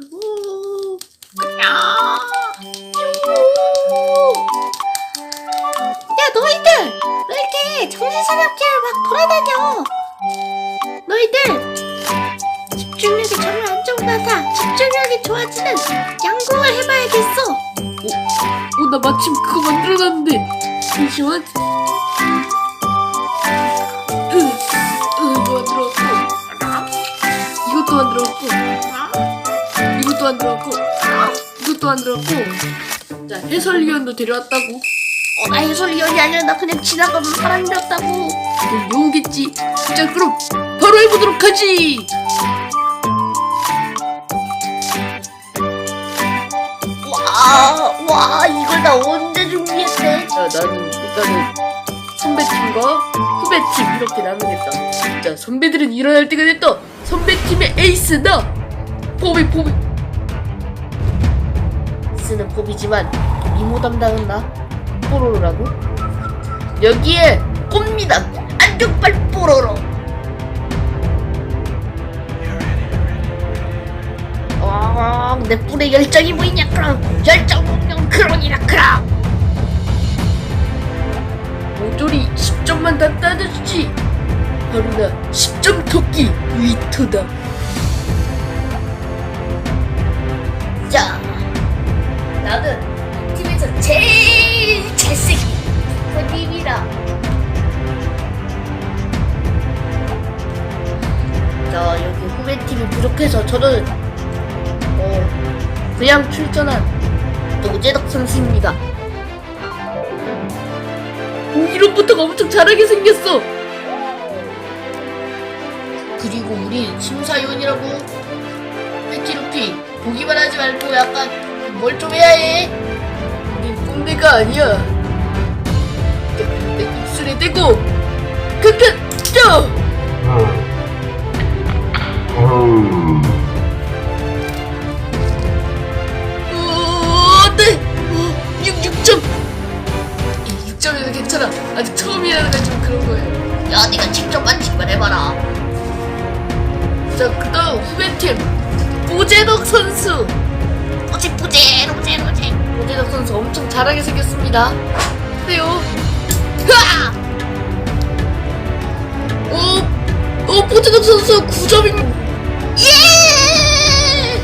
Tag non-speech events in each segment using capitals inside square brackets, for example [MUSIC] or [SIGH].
우, 야, 너희들! 왜 이렇게 정신사납게 막 돌아다녀? 너희들! 집중력이 정말 나다. 집중력이 좋아지는 양궁을 해봐야겠어. 어, 나 마침 그거 만들어놨는데. 잠시만 으, 으, 이거 만들어왔고. 이것도 만들어왔고 이것도 만들어왔고. 이것도 만들어왔고. 자 해설위원도 데려왔다고. 어, 나 해설위원이 아니라 나 그냥 지나가는 사람이었다고. 뭐 여우겠지? 자 그럼 바로 해보도록 하지! 와, 와, 이걸 나 언제 준비했대? 자 나는 일단은 선배팀과 후배팀 이렇게 나누겠다. 자 선배들은 일어날 때가 됐다. 선배팀의 에이스다! 포비 포비 쓰는 법이지만 미모 담당은 나 뽀로로라고? 여기에 꼽니다. 안쪽발 뽀로로. 어, 내 뿔에 열정이 보이냐 그럼. 열정 공룡 크롱이라 그럼. 모조리 10점만 다 따져주지. 바로 나 10점 토끼 위토다. 자 저는 어 그냥 출전한 노재덕 선수입니다. 오, 이름부터가 엄청 잘하게 생겼어. 그리고 우리 심사위원이라고 패티루피 보기만 하지 말고 약간 뭘 좀 해야 해. 우린 꼰대가 아니야. 내 입술에 대고 크크 쩌 어, 자 그 다음 후배팀 보재덕 선수. 어찌 부재, 로제, 로제. 보재덕 선수 엄청 잘하게 생겼습니다. 그래요. 으아! 오, 오 보재덕 선수 9점입니다 예!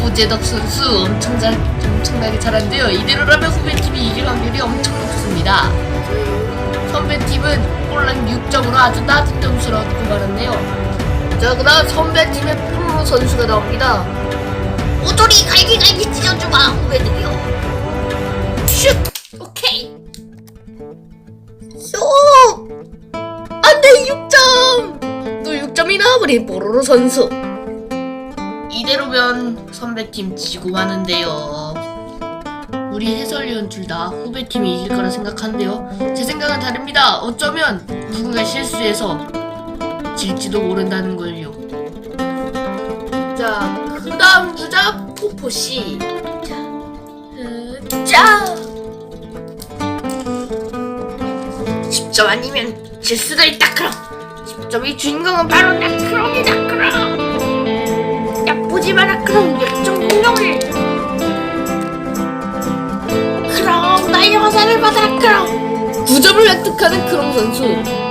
보재덕 선수 엄청 잘, 엄청나게 잘한대요. 이대로라면 후배팀이 이길 확률이 엄청 높습니다. 선배팀은 꼴랑 6점으로 아주 낮은 점수를 얻고 말았네요 자 그다음 선배팀의 프로 선수가 나옵니다 오조리 갈기갈기 찢어주마, 후배들이요. 슛! 오케이. 쏙! 안돼 6점 또 6점이나 우리 뽀로로 선수 이대로면 선배팀 지고 마는데요 우리 해설위원 둘 다 후배팀이 이길 거라 생각하는데요 제 생각은 다릅니다 어쩌면 누군가 실수해서 질지도 모른다는 걸요 자 그 다음 주자 포포씨 자 10점 아니면 질 수도 있다, 그럼. 10점의 주인공은 바로 나, 크롱이다, 크롱. 야, 보지 마라, 크롱. 열정 공룡을. 크롱, 나의 화살을 받아라, 크롱. 9점을 획득하는 크롱 선수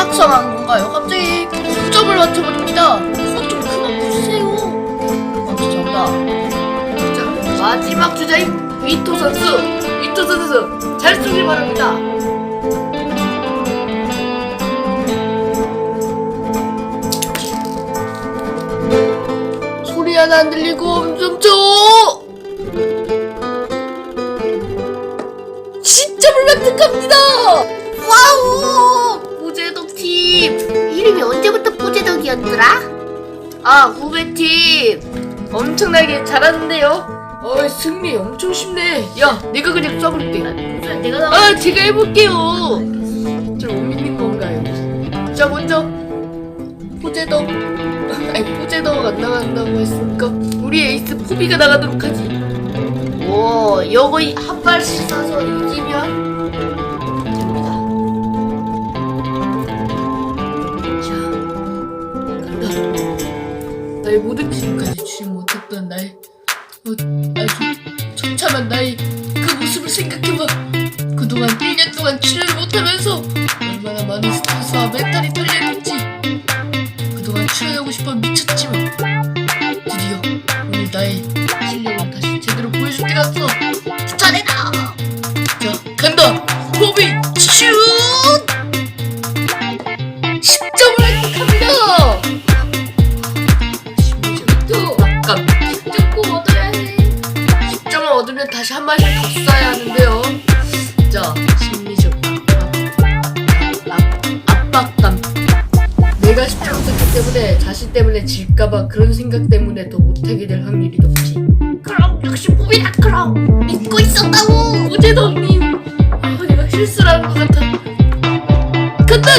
각성한 건가요? 갑자기 9점을 맞춰버립니다. 그것 좀 그만 보세요. 어, 죄송합니다. 자 마지막 주자인 위토 선수 위토 선수 잘 쏘길 바랍니다. 소리 하나 안 들리고 엄청 쳐 10점을 획득합니다! 와우! 우재덕 팀. 이름이 언제부터 보제덕이었더라? 아 후배팀. 엄청나게 잘하는데요? 어 승리 엄청 쉽네. 야 내가 그냥 쏴볼게. 내가 나와? 아 제가 해볼게요. 좀못 믿는 건가요? 자 먼저 포제덕. [LAUGHS] 아니 포제덕 안 나간다고 했으니까 우리 에이스 포비가 나가도록 하지. 오 요거 한 발씩 쏴서 이기면 나의 모든 기분까지 주지 못했던 나의 어, 아주 처참한 나의 그 모습을 생각해봐. 그동안 1년 동안 출연을 못하면서 얼마나 많은 스트레스와 멘탈이 떨려있는지. 그동안 출연하고 싶어 미쳤지만 드디어 오늘 나의 실력을 다시 제대로 보여줄 때가 왔어 잘해라 자 간다. 호비 슛! 40%였기 때문에 자신 때문에 질까봐 그런 생각 때문에 더 못하게 될 확률이 높지. 그럼 역시 뽀이다 그럼 믿고 있었다고 어제도 언니 아 내가 실수를 한것 같아. 근데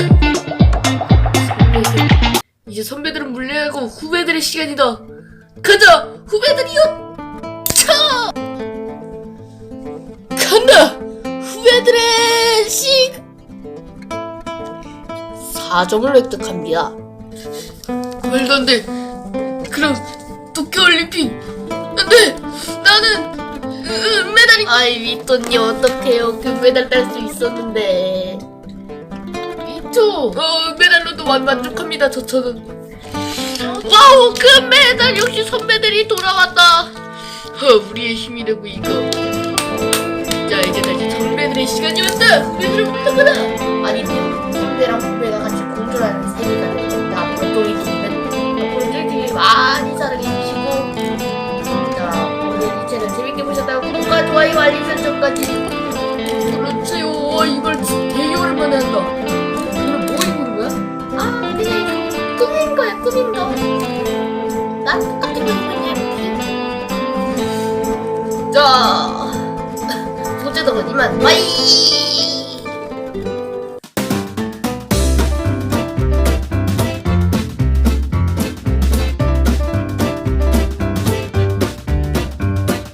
선배들 이제 선배들은 물려하고 후배들의 시간이다. 가자 후배들이요. 차 간다 후배들의 시. 4점을 획득합니다. 말도 안 돼. 그럼 도쿄올림픽. 안 돼! 나는 은메달이 아이 윗돈이 어떡해요. 금메달 딸 수 있었는데. 이토 어 은메달로도 완 만족합니다. 저처는. 와우 금메달. 역시 선배들이 돌아왔다. 어, 우리의 힘이 되고 이거. 자 이제 다시 선배들의 시간이 왔다 설정까지 그렇지요. 이걸 오랜만에 한다. 이걸 뭐 입은 거야? 아, 그냥 이거 꾸민 거야, 꾸민 거. 난 똑같은 거 입었냐? 자, 소재덕은 이만, 바이!